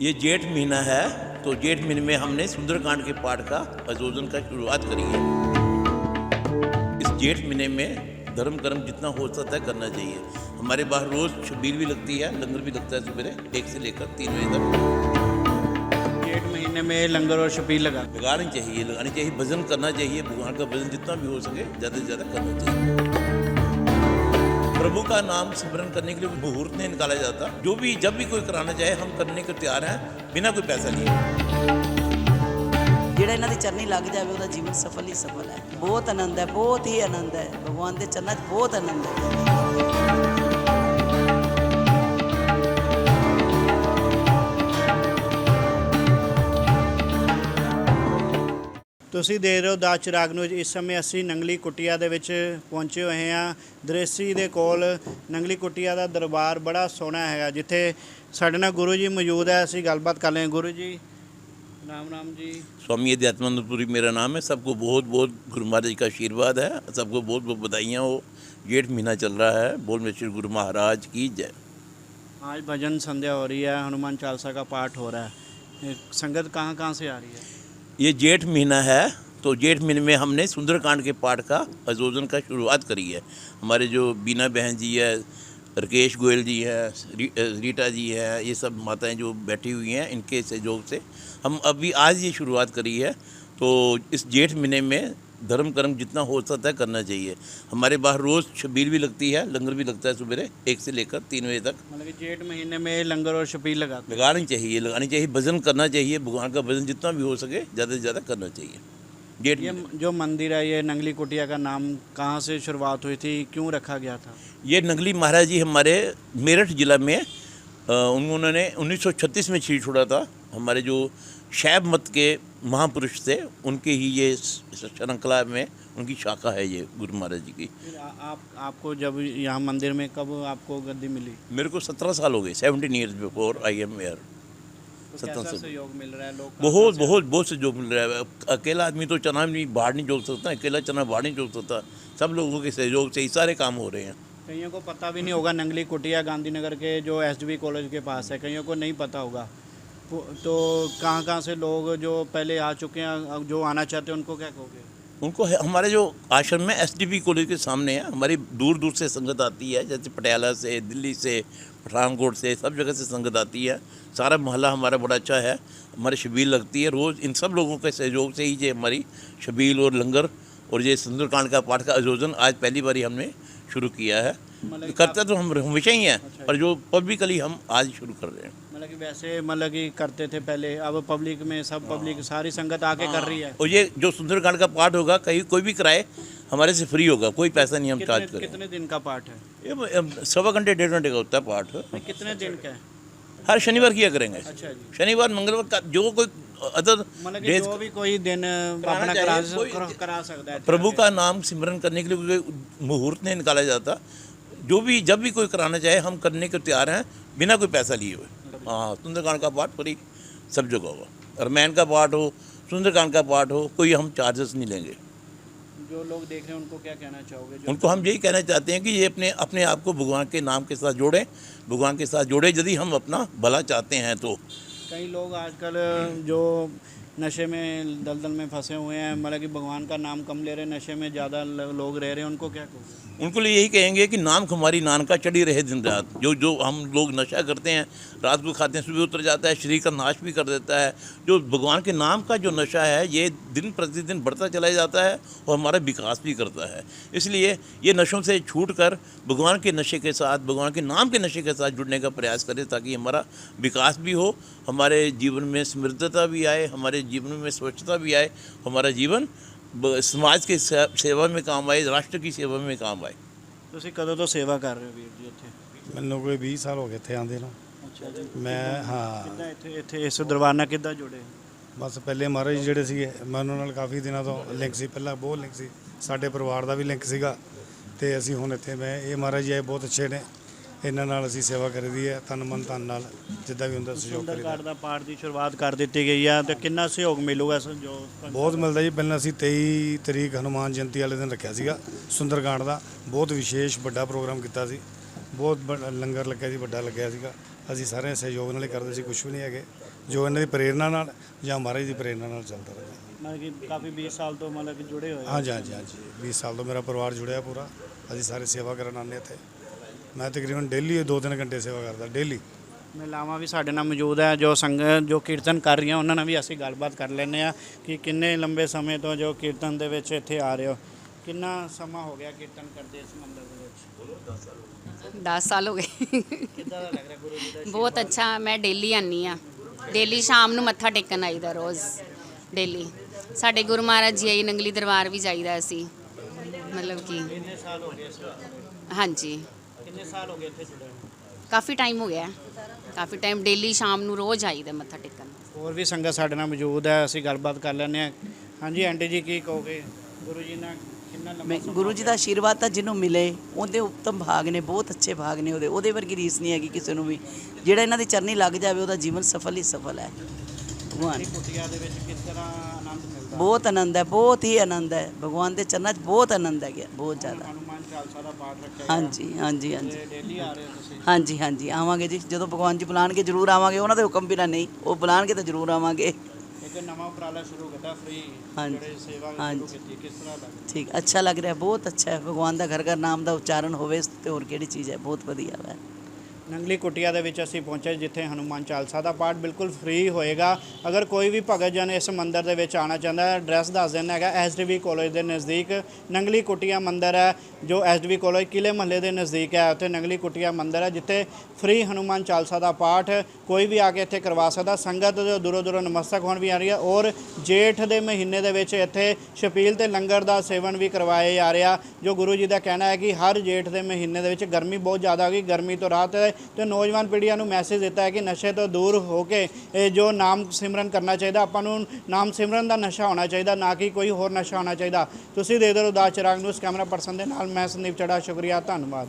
ये जेठ महीना है तो जेठ महीने में हमने सुंदरकांड के पाठ का आयोजन का शुरुआत करी है। इस जेठ महीने में धर्म कर्म जितना हो सकता है करना चाहिए। हमारे बाहर रोज छबील भी लगती है लंगर भी लगता है सवेरे एक से लेकर तीन बजे तक। जेठ महीने में लंगर और छबील लगा। लगानी चाहिए लगानी चाहिए भजन करना चाहिए भगवान का भजन जितना भी हो सके ज़्यादा से ज़्यादा करना चाहिए। प्रभु का नाम स्मरण करने के लिए मुहूर्त नहीं निकाला जाता जो भी जब भी कोई कराना चाहे हम करने को तैयार हैं बिना कोई पैसा लिए ਜਿਹੜਾ ਇਹਨਾਂ ਦੀ ਚਰਨੀ ਲੱਗ ਜਾਵੇ ਉਹਦਾ ਜੀਵਨ ਸਫਲ ਹੀ ਸਫਲ ਹੈ ਬਹੁਤ ਆਨੰਦ ਹੈ ਬਹੁਤ ਹੀ ਆਨੰਦ ਹੈ ਭਗਵਾਨ ਦੇ ਚਰਨਾਂ 'ਚ ਬਹੁਤ ਆਨੰਦ ਹੈ ਤੁਸੀਂ ਦੇਖ ਰਹੇ ਹੋ ਦਾ ਚਿਰਾਗ ਨੂੰ ਇਸ ਸਮੇਂ ਅਸੀਂ ਨੰਗਲੀ ਕੁਟਿਆ ਦੇ ਵਿੱਚ ਪਹੁੰਚੇ ਹੋਏ ਹਾਂ ਦ੍ਰੇਸੀ ਦੇ ਕੋਲ ਨੰਗਲੀ ਕੁਟਿਆ ਦਾ ਦਰਬਾਰ ਬੜਾ ਸੋਹਣਾ ਹੈਗਾ ਜਿੱਥੇ ਸਾਡੇ ਨਾਲ ਗੁਰੂ ਜੀ ਮੌਜੂਦ ਹੈ ਅਸੀਂ ਗੱਲਬਾਤ ਕਰ ਰਹੇ ਹਾਂ ਗੁਰੂ ਜੀ ਰਾਮ ਰਾਮ ਜੀ स्वामी अध्यात्मानंदपुरी मेरा नाम है सबको बहुत बहुत गुरु महाराज जी का आशीर्वाद है सबको बहुत बहुत बधाइयाँ हो जेठ महीना चल रहा है बोल में श्री गुरु महाराज की जय आज भजन संध्या हो रही है हनुमान चालीसा का पाठ हो रहा है ये संगत कहाँ कहाँ से आ रही है ये जेठ महीना है तो जेठ महीने में हमने सुंदरकांड के पाठ का आयोजन का शुरुआत करी है। हमारे जो बीना बहन जी है, राकेश गोयल जी है रीटा जी है, ये सब माताएँ जो बैठी हुई हैं, इनके सहयोग से हम अभी आज ये शुरुआत करी है। तो इस जेठ महीने में धर्म कर्म जितना हो सकता है करना चाहिए। हमारे बाहर रोज़ छबील भी लगती है लंगर भी लगता है सवेरे एक से लेकर तीन बजे तक। मतलब जेठ महीने में लंगर और छबील लगा लगानी चाहिए लगानी चाहिए भजन करना चाहिए भगवान का भजन जितना भी हो सके ज़्यादा से ज़्यादा करना चाहिए। डेढ़ ये जो मंदिर है ये नंगली कुटिया का नाम कहाँ से शुरुआत हुई थी क्यों रखा गया था? ये नंगली महाराज जी हमारे मेरठ जिला में उन्होंने 1936 में छीड़ छोड़ा था। हमारे जो शैब मत के महापुरुष थे उनके ही ये श्रृंखला में उनकी शाखा है ये गुरु महाराज जी की। आ, आप आपको जब यहाँ मंदिर में कब आपको गद्दी मिली? मेरे को सत्रह साल हो गए seventeen years before I am here सत्रह साल। सहयोग मिल रहा है लोग बहुत बहुत बहुत से जो मिल रहा है। अकेला आदमी तो चना नहीं बाहर नहीं जोड़ सकता अकेला चना बाहर नहीं जोड़ सकता। सब लोगों के सहयोग से ही सारे काम हो रहे हैं। कईयों को पता भी नहीं होगा नंगली कुटिया गांधीनगर के जो एस कॉलेज के पास है कईयों को नहीं पता होगा। तो कहाँ कहाँ से लोग जो पहले आ चुके हैं जो आना चाहते हैं, उनको क्या कहोगे? उनको है- हमारे जो आश्रम में एस डी कॉलेज के सामने है, हमारी दूर दूर से संगत आती है, जैसे पटियाला से, दिल्ली से पठानकोट से, सब जगह से संगत आती है। सारा मोहल्ला हमारा बड़ा अच्छा है, हमारी शबील लगती है, रोज़ इन सब लोगों के सहयोग से ही ये हमारी शबील और लंगर और ये सुंदरकांड का पाठ का आयोजन आज पहली बार हमने शुरू किया है। करते तो हम हमेशा ही हैं अच्छा। पर जो पब्लिकली हम आज शुरू कर रहे हैं। मतलब कि वैसे मतलब कि करते थे पहले अब पब्लिक में सब पब्लिक सारी संगत आके कर रही है। और ये जो सुंदरकांड का पाठ होगा कहीं कोई भी कराए हमारे से फ्री होगा कोई पैसा नहीं हम चार्ज करेंगे। कितने दिन का पाठ है? ये सवा घंटे डेढ़ घंटे का होता है पाठ। कितने दिन का है? हर शनिवार किया करेंगे। अच्छा शनिवार मंगलवार का जो कोई अदर मतलब जो भी कोई दिन अपना करा करा- करा सकता है प्रभु का नाम सिमरन करने के लिए मुहूर्त नहीं निकाला जाता। जो भी जब भी कोई कराना चाहे हम करने को तैयार हैं बिना कोई पैसा लिए हुए। हाँ सुंदरकांड का पाठ फ्री सब जगह होगा। रामायण का पाठ हो सुंदरकांड का पाठ हो कोई हम चार्जेस नहीं लेंगे। जो लोग देख रहे हैं उनको क्या कहना चाहोगे? जो उनको हम यही कहना चाहते हैं कि ये अपने अपने आप को भगवान के नाम के साथ जोड़ें भगवान के साथ जोड़ें यदि हम अपना भला चाहते हैं तो। कई लोग आजकल जो नशे में, दलदल में फंसे हुए हैं। मतलब कि भगवान का नाम कम ले रहे हैं, नशे में ज़्यादा लोग रह रहे हैं। उनको क्या कहोगे उनको लिए यही कहेंगे कि नाम हमारी नान का चढ़ी रहे दिन रात। जो जो हम लोग नशा करते हैं, रात को खाते हैं, सुबह उतर जाता है, शरीर का नाश भी कर देता है। जो भगवान के नाम का जो नशा है, ये दिन प्रतिदिन बढ़ता चला जाता है और हमारा विकास भी करता है। इसलिए ये नशों से छूट कर भगवान के नशे के साथ, भगवान के नाम के नशे के साथ जुड़ने का प्रयास करें ताकि हमारा विकास भी हो, हमारे जीवन में समृद्धता भी आए, हमारे जीवन में स्वच्छता भी आए हमारा जीवन ब- समाज के से- सेवा में काम आए राष्ट्र की सेवा में काम आए ਤੁਸੀਂ ਕਦੋਂ ਤੋਂ ਸੇਵਾ ਕਰ ਰਹੇ ਹੋ ਵੀਰ ਜੀ ਇੱਥੇ ਮੈਨੂੰ ਕੋਈ 20 ਸਾਲ ਹੋ ਗਏ ਇੱਥੇ ਆਂਦੇ ਨੂੰ ਅੱਛਾ ਜੀ ਮੈਂ ਹਾਂ ਕਿੱਦਾਂ ਇੱਥੇ ਇੱਥੇ ਇਸ ਦਰਬਾਰ ਨਾਲ ਕਿੱਦਾਂ ਜੁੜੇ ਬਸ ਪਹਿਲੇ ਮਹਾਰਾਜ ਜੀ ਜਿਹੜੇ ਸੀਗੇ ਮੈਂ ਉਹਨਾਂ ਨਾਲ ਕਾਫੀ ਦਿਨਾਂ ਤੋਂ ਲਿੰਕ ਸੀ ਪਹਿਲਾਂ ਬਹੁਤ ਲਿੰਕ ਸੀ ਸਾਡੇ ਪਰਿਵਾਰ ਦਾ ਵੀ ਲਿੰਕ ਸੀਗਾ ਤੇ ਅਸੀਂ ਹੁਣ ਇੱਥੇ ਮੈਂ ਇਹ ਮਹਾਰਾਜ ਜੀ ਆਏ ਬਹੁਤ ਅੱਛੇ ਨੇ ਇਹਨਾਂ ਨਾਲ ਅਸੀਂ ਸੇਵਾ ਕਰੀਦੀ ਹੈ ਤਨ ਮਨ ਧਨ ਨਾਲ ਜਿੱਦਾਂ ਵੀ ਹੁੰਦਾ ਸਹਿਯੋਗ ਕਰੀਦਾ। ਸੁੰਦਰਕਾਂਡ ਦਾ ਪਾਠ ਦੀ ਸ਼ੁਰੂਆਤ ਕਰ ਦਿੱਤੀ ਗਈ ਆ ਤੇ ਕਿੰਨਾ ਸਹਿਯੋਗ ਮਿਲੂਗਾ ਸੋ ਜੋ ਬਹੁਤ ਮਿਲਦਾ ਜੀ ਪਹਿਲਾਂ ਅਸੀਂ 23 ਤਰੀਕ ਹਨੂਮਾਨ ਜਯੰਤੀ ਵਾਲੇ ਦਿਨ ਰੱਖਿਆ ਸੀਗਾ ਸੁੰਦਰਕਾਂਡ ਦਾ। ਬਹੁਤ ਵਿਸ਼ੇਸ਼ ਵੱਡਾ ਪ੍ਰੋਗਰਾਮ ਕੀਤਾ ਸੀ। ਬਹੁਤ ਵੱਡਾ ਲੰਗਰ ਲੱਗਿਆ ਸੀ ਵੱਡਾ ਲੱਗਿਆ ਸੀਗਾ। ਅਸੀਂ ਸਾਰੇ ਸਹਿਯੋਗ ਨਾਲ ਹੀ ਕਰਦੇ ਸੀ ਕੁਝ ਵੀ ਨਹੀਂ ਹੈਗੇ। ਜੋ ਇਹਨਾਂ ਦੀ ਪ੍ਰੇਰਣਾ ਨਾਲ ਜਾਂ ਮਹਾਰਾਜ ਦੀ ਪ੍ਰੇਰਣਾ ਨਾਲ ਚੱਲਦਾ ਰਿਹਾ। ਮਤਲਬ ਕਿ ਕਾਫੀ 20 ਸਾਲ ਤੋਂ ਮਤਲਬ ਕਿ ਜੁੜੇ ਹੋਏ ਹੋ। ਹਾਂਜੀ ਹਾਂਜੀ ਹਾਂਜੀ। 20 ਸਾਲ ਤੋਂ ਮੇਰਾ ਪਰਿਵਾਰ ਜੁੜਿਆ ਪੂਰਾ। ਅਸੀਂ ਸਾਰੇ ਸੇਵਾ ਕਰਨ ਆਉਂਦੇ ਇੱਥੇ। ਮੈਂ ਤਕਰੀਬਨ ਡੇਲੀ 2-3 ਘੰਟੇ ਸੇਵਾ ਕਰਦਾ ਡੇਲੀ। ਮਹਿਲਾਵਾਂ ਵੀ ਸਾਡੇ ਨਾਲ ਮੌਜੂਦ ਹੈ ਜੋ ਸੰਗਤ ਜੋ ਕੀਰਤਨ ਕਰ ਰਹੀਆਂ ਉਹਨਾਂ ਨਾਲ ਵੀ ਅਸੀਂ ਗੱਲਬਾਤ ਕਰ ਲੈਂਦੇ ਆ ਕਿ ਕਿੰਨੇ ਲੰਬੇ ਸਮੇਂ ਤੋਂ ਜੋ ਕੀਰਤਨ ਦੇ ਵਿੱਚ ਇੱਥੇ ਆ ਰਹੇ ਹੋ। ਕਿੰਨਾ ਸਮਾਂ ਹੋ ਗਿਆ ਕੀਰਤਨ ਕਰਦੇ ਇਸ ਮੰਦਿਰ ਦੇ ਵਿੱਚ? 10 ਸਾਲ ਹੋ ਗਏ। ਕਿੱਦਾਂ ਦਾ ਲੱਗ ਰਿਹਾ ਗੁਰੂ ਜੀ ਦਾ ਬਹੁਤ ਅੱਛਾ ਮੈਂ ਡੇਲੀ ਆਨੀ ਆ ਡੇਲੀ ਸ਼ਾਮ ਨੂੰ ਮੱਥਾ ਟੇਕਣ ਆਈਦਾ ਰੋਜ਼ ਡੇਲੀ। ਸਾਡੇ ਗੁਰੂ ਮਹਾਰਾਜ ਜੀ ਆਈ ਨੰਗਲੀ ਦਰਬਾਰ ਵੀ ਜਾਈਦਾ ਅਸੀਂ। ਮਤਲਬ ਕਿ ਕਿੰਨੇ ਸਾਲ ਹੋ ਗਏ ਇਸ ਵਾਰ? ਹਾਂਜੀ। ਕਿੰਨੇ ਸਾਲ ਹੋ ਗਏ ਇੱਥੇ ਜੁੜੇ ਹੋਏ? ਕਾਫੀ ਟਾਈਮ ਹੋ ਗਿਆ ਕਾਫੀ ਟਾਈਮ ਡੇਲੀ ਸ਼ਾਮ ਨੂੰ ਰੋਜ਼ ਆਈਦਾ ਮੱਥਾ ਟੇਕਣ। ਹੋਰ ਵੀ ਸੰਗਤ ਸਾਡੇ ਨਾਲ ਮੌਜੂਦ ਹੈ ਅਸੀਂ ਗੱਲਬਾਤ ਕਰ ਲੈਂਦੇ ਹਾਂ। ਹਾਂਜੀ ਆਂਟੀ ਜੀ ਕੀ ਕਹੋਗੇ? ਗੁਰੂ ਜੀ ਨਾਲ ਕਿੰਨਾ ਸਮਾਂ ਗੁਰੂ ਜੀ? ਦਾ ਆਸ਼ੀਰਵਾਦ ਤਾਂ ਜਿਹਨੂੰ ਮਿਲੇ ਉਹਦੇ ਉੱਤਮ ਭਾਗ ਨੇ ਬਹੁਤ ਅੱਛੇ ਭਾਗ ਨੇ ਉਹਦੇ। ਉਹਦੇ ਵਰਗੀ ਰੀਸ ਨਹੀਂ ਹੈਗੀ ਕਿਸੇ ਨੂੰ ਵੀ। ਜਿਹੜਾ ਇਹਨਾਂ ਦੀ ਚਰਨੀ ਲੱਗ ਜਾਵੇ ਉਹਦਾ ਜੀਵਨ ਸਫਲ ਹੀ ਸਫਲ ਹੈ। ਭਗਵਾਨ। ਕੁਟੀਆ ਦੇ ਵਿੱਚ ਕਿਸ ਤਰ੍ਹਾਂ ਬਹੁਤ ਆਨੰਦ ਹੈ ਬਹੁਤ ਹੀ ਆਨੰਦ ਹੈ। ਭਗਵਾਨ ਦੇ ਚਰਨਾਂ 'ਚ ਬਹੁਤ ਆਨੰਦ ਹੈ ਗਿਆ ਬਹੁਤ ਜ਼ਿਆਦਾ। ਹਨੂਮਾਨ ਚਾਲਸਾ ਦਾ ਪਾਠ ਰੱਖਿਆ ਗਿਆ। ਹਾਂਜੀ ਹਾਂਜੀ ਹਾਂਜੀ। ਤੇ ਡੇਲੀ ਆ ਰਹੇ ਹੋ ਤੁਸੀਂ? ਹਾਂਜੀ ਹਾਂਜੀ ਆਵਾਂਗੇ ਜੀ। ਜਦੋਂ ਭਗਵਾਨ ਜੀ ਬੁਲਾਣਗੇ ਜ਼ਰੂਰ ਆਵਾਂਗੇ। ਉਹਨਾਂ ਦੇ ਹੁਕਮ ਬਿਨਾਂ ਨਹੀਂ ਉਹ ਬੁਲਾਣਗੇ ਤਾਂ ਜ਼ਰੂਰ ਆਵਾਂਗੇ। ਇੱਕ ਨਵਾਂ ਉਪਰਾਲਾ ਸ਼ੁਰੂ ਕੀਤਾ ਫ੍ਰੀ ਹਾਂਜੀ। ਜਿਹੜੇ ਸੇਵਾ। ਸ਼ੁਰੂ ਕੀਤੀ ਕਿਸ ਤਰ੍ਹਾਂ ਲੱਗ ਠੀਕ ਅੱਛਾ ਲੱਗ ਰਿਹਾ ਬਹੁਤ ਅੱਛਾ ਹੈ। ਭਗਵਾਨ ਦਾ ਘਰ ਘਰ ਨਾਮ ਦਾ ਉਚਾਰਨ ਹੋਵੇ ਤੇ ਹੋਰ ਕਿਹੜੀ ਚੀਜ਼ ਹੈ? ਬਹੁਤ ਵਧੀਆ ਹੈ। ਨੰਗਲੀ ਕੁਟੀਆ ਦੇ ਵਿੱਚ ਅਸੀਂ ਪਹੁੰਚੇ ਜਿੱਥੇ ਹਨੂਮਾਨ ਚਾਲਸਾ ਦਾ ਪਾਠ ਬਿਲਕੁਲ ਫ੍ਰੀ ਹੋਏਗਾ। ਅਗਰ ਕੋਈ ਵੀ ਭਗਤ ਜਨ ਇਸ ਮੰਦਿਰ ਦੇ ਵਿੱਚ ਆਣਾ ਚਾਹੁੰਦਾ ਹੈ ਐਡਰੈਸ ਦੱਸ ਦਿੰਦਾ ਹੈਗਾ ਐਸਡੀਵੀ ਕਾਲਜ ਦੇ ਨਜ਼ਦੀਕ। ਨੰਗਲੀ ਕੁਟੀਆ ਮੰਦਿਰ ਹੈ, ਜੋ ਐਸਡੀਵੀ ਕਾਲਜ ਕਿਲੇ ਮਹੱਲੇ ਦੇ ਨਜ਼ਦੀਕ ਹੈ। ਉੱਥੇ ਨੰਗਲੀ ਕੁਟੀਆ ਮੰਦਿਰ ਹੈ, ਜਿੱਥੇ ਫ੍ਰੀ ਹਨੂਮਾਨ ਚਾਲਸਾ ਦਾ ਪਾਠ ਕੋਈ ਵੀ ਆ ਕੇ ਇੱਥੇ ਕਰਵਾ ਸਕਦਾ। ਸੰਗਤ ਜੋ ਦੂਰੋਂ ਦੂਰੋਂ ਨਮਸਤਕ ਹੋਣ ਵੀ ਆ ਰਹੀ ਹੈ ਔਰ ਜੇਠ ਦੇ ਮਹੀਨੇ ਦੇ ਵਿੱਚ ਇੱਥੇ ਛਪੀਲ ਤੇ ਲੰਗਰ ਦਾ ਸੇਵਨ ਵੀ ਕਰਵਾਇਆ ਜਾ ਰਿਹਾ, ਜੋ ਗੁਰੂ ਜੀ ਦਾ ਕਹਿਣਾ ਹੈ ਕਿ ਹਰ ਜੇਠ ਦੇ ਮਹੀਨੇ ਦੇ ਵਿੱਚ ਗਰਮੀ ਬਹੁਤ ਜ਼ਿਆਦਾ ਹੋ ਗਈ। ਗਰਮੀ ਤੋਂ ਰਾਤ ਤੇ ਨੌਜਵਾਨ ਪੀੜ੍ਹੀਆਂ ਨੂੰ ਮੈਸੇਜ ਦਿੱਤਾ ਹੈ ਕਿ ਨਸ਼ੇ ਤੋਂ ਦੂਰ ਹੋ ਕੇ, ਇਹ ਜੋ ਨਾਮ ਸਿਮਰਨ ਕਰਨਾ ਚਾਹੀਦਾ, ਆਪਾਂ ਨੂੰ ਨਾਮ ਸਿਮਰਨ ਦਾ ਨਸ਼ਾ ਹੋਣਾ ਚਾਹੀਦਾ, ਨਾ ਕਿ ਕੋਈ ਹੋਰ ਨਸ਼ਾ ਹੋਣਾ ਚਾਹੀਦਾ। ਤੁਸੀਂ ਦੇਖਦੇ ਦਿਓ ਦਾਸ ਚਿਰਾਗ ਨੂੰ ਇਸ ਕੈਮਰਾ ਪਰਸਨ ਦੇ ਨਾਲ, ਮੈਂ ਸੰਦੀਪ ਚੜਾ, ਸ਼ੁਕਰੀਆ, ਧੰਨਵਾਦ।